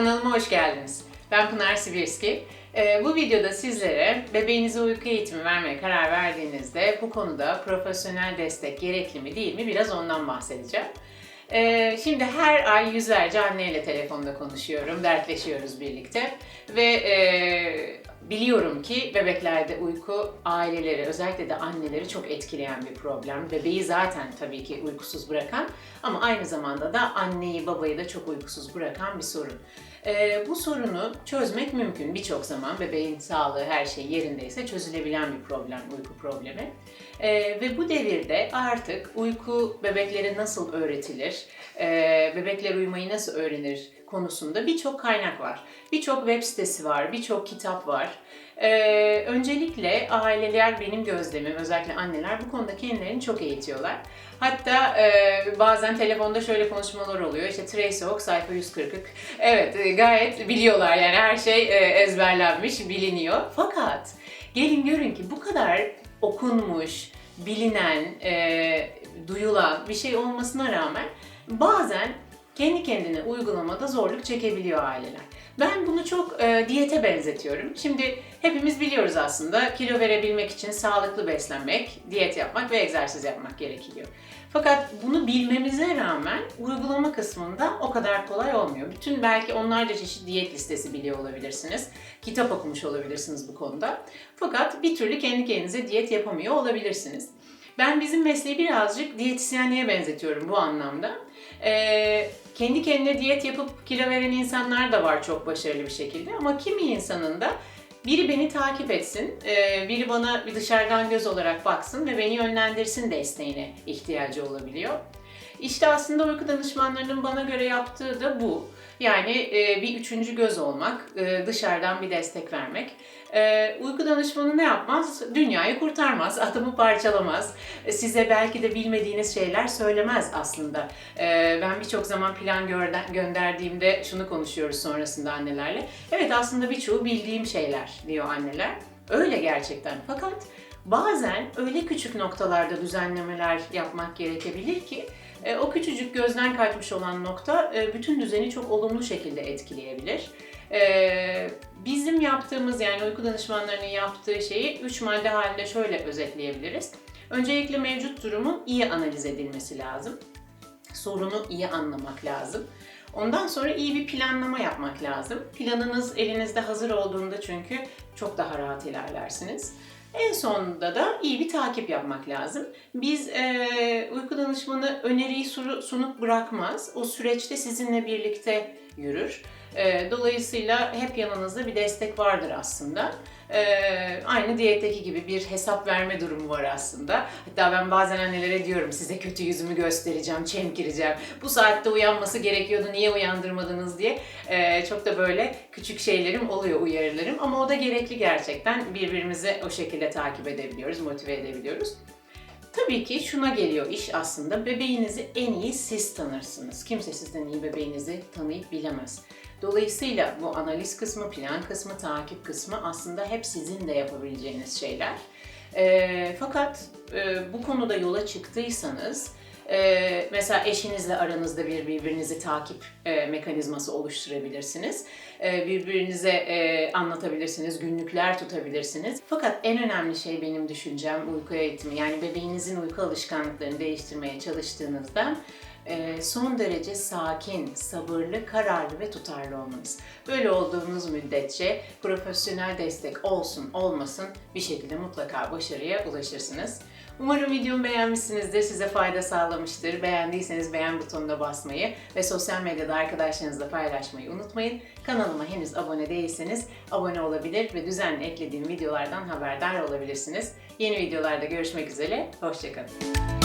Kanalıma hoş geldiniz. Ben Pınar Sibirski. Ee, bu videoda sizlere bebeğinize uyku eğitimi vermeye karar verdiğinizde bu konuda profesyonel destek gerekli mi değil mi biraz ondan bahsedeceğim. Ee, şimdi her ay yüzlerce anneyle telefonda konuşuyorum, dertleşiyoruz birlikte ve e, biliyorum ki bebeklerde uyku aileleri, özellikle de anneleri çok etkileyen bir problem. Bebeği zaten tabii ki uykusuz bırakan ama aynı zamanda da anneyi, babayı da çok uykusuz bırakan bir sorun. Ee, bu sorunu çözmek mümkün birçok zaman. Bebeğin sağlığı, her şey yerindeyse çözülebilen bir problem, uyku problemi. Ee, ve bu devirde artık uyku bebeklere nasıl öğretilir, e, bebekler uyumayı nasıl öğrenir konusunda birçok kaynak var. Birçok web sitesi var, birçok kitap var. Ee, öncelikle aileler benim gözlemim, özellikle anneler bu konuda kendilerini çok eğitiyorlar. Hatta e, bazen telefonda şöyle konuşmalar oluyor. İşte Tracy Hawk sayfa 140. Evet e, gayet biliyorlar yani her şey e, ezberlenmiş, biliniyor. Fakat gelin görün ki bu kadar okunmuş, bilinen, e, duyulan bir şey olmasına rağmen bazen kendi kendine uygulamada zorluk çekebiliyor aileler. Ben bunu çok e, diyete benzetiyorum. Şimdi hepimiz biliyoruz aslında kilo verebilmek için sağlıklı beslenmek, diyet yapmak ve egzersiz yapmak gerekiyor. Fakat bunu bilmemize rağmen uygulama kısmında o kadar kolay olmuyor. Bütün belki onlarca çeşit diyet listesi biliyor olabilirsiniz. Kitap okumuş olabilirsiniz bu konuda. Fakat bir türlü kendi kendinize diyet yapamıyor olabilirsiniz. Ben bizim mesleği birazcık diyetisyenliğe benzetiyorum bu anlamda. Ee, kendi kendine diyet yapıp kilo veren insanlar da var çok başarılı bir şekilde ama kimi insanın da biri beni takip etsin, e, biri bana bir dışarıdan göz olarak baksın ve beni yönlendirsin desteğine ihtiyacı olabiliyor. İşte aslında uyku danışmanlarının bana göre yaptığı da bu. Yani e, bir üçüncü göz olmak, e, dışarıdan bir destek vermek. E, uyku danışmanı ne yapmaz? Dünyayı kurtarmaz, atomu parçalamaz. E, Size belki de bilmediğiniz şeyler söylemez aslında. E, ben birçok zaman plan gönderdiğimde şunu konuşuyoruz sonrasında annelerle. Evet aslında birçoğu bildiğim şeyler diyor anneler. Öyle gerçekten. Fakat bazen öyle küçük noktalarda düzenlemeler yapmak gerekebilir ki e, o küçücük gözden kaçmış olan nokta e, bütün düzeni çok olumlu şekilde etkileyebilir. E, bizim yaptığımız yani uyku danışmanlarının yaptığı şeyi üç madde halinde şöyle özetleyebiliriz. Öncelikle mevcut durumun iyi analiz edilmesi lazım. Sorunu iyi anlamak lazım. Ondan sonra iyi bir planlama yapmak lazım. Planınız elinizde hazır olduğunda çünkü çok daha rahat ilerlersiniz. En sonunda da iyi bir takip yapmak lazım. Biz e, uyku danışmanı öneriyi sunup bırakmaz. O süreçte sizinle birlikte yürür. E, dolayısıyla hep yanınızda bir destek vardır aslında. E, aynı diyetteki gibi bir hesap verme durumu var aslında. Hatta ben bazen annelere diyorum size kötü yüzümü göstereceğim, çemkireceğim. Bu saatte uyanması gerekiyordu, niye uyandırmadınız diye. E, çok da böyle küçük şeylerim oluyor, uyarılarım. Ama o da gerekli gerçekten. Birbirimizi o şekilde takip edebiliyoruz, motive edebiliyoruz. Tabii ki şuna geliyor iş aslında. Bebeğinizi en iyi siz tanırsınız. Kimse sizden iyi bebeğinizi tanıyıp bilemez. Dolayısıyla bu analiz kısmı, plan kısmı, takip kısmı aslında hep sizin de yapabileceğiniz şeyler. Ee, fakat e, bu konuda yola çıktıysanız, e, mesela eşinizle aranızda bir birbirinizi takip e, mekanizması oluşturabilirsiniz. E, birbirinize e, anlatabilirsiniz, günlükler tutabilirsiniz. Fakat en önemli şey benim düşüncem uyku eğitimi. Yani bebeğinizin uyku alışkanlıklarını değiştirmeye çalıştığınızda son derece sakin, sabırlı, kararlı ve tutarlı olmanız. Böyle olduğunuz müddetçe profesyonel destek olsun olmasın bir şekilde mutlaka başarıya ulaşırsınız. Umarım videomu beğenmişsinizdir, size fayda sağlamıştır. Beğendiyseniz beğen butonuna basmayı ve sosyal medyada arkadaşlarınızla paylaşmayı unutmayın. Kanalıma henüz abone değilseniz abone olabilir ve düzenli eklediğim videolardan haberdar olabilirsiniz. Yeni videolarda görüşmek üzere, hoşçakalın.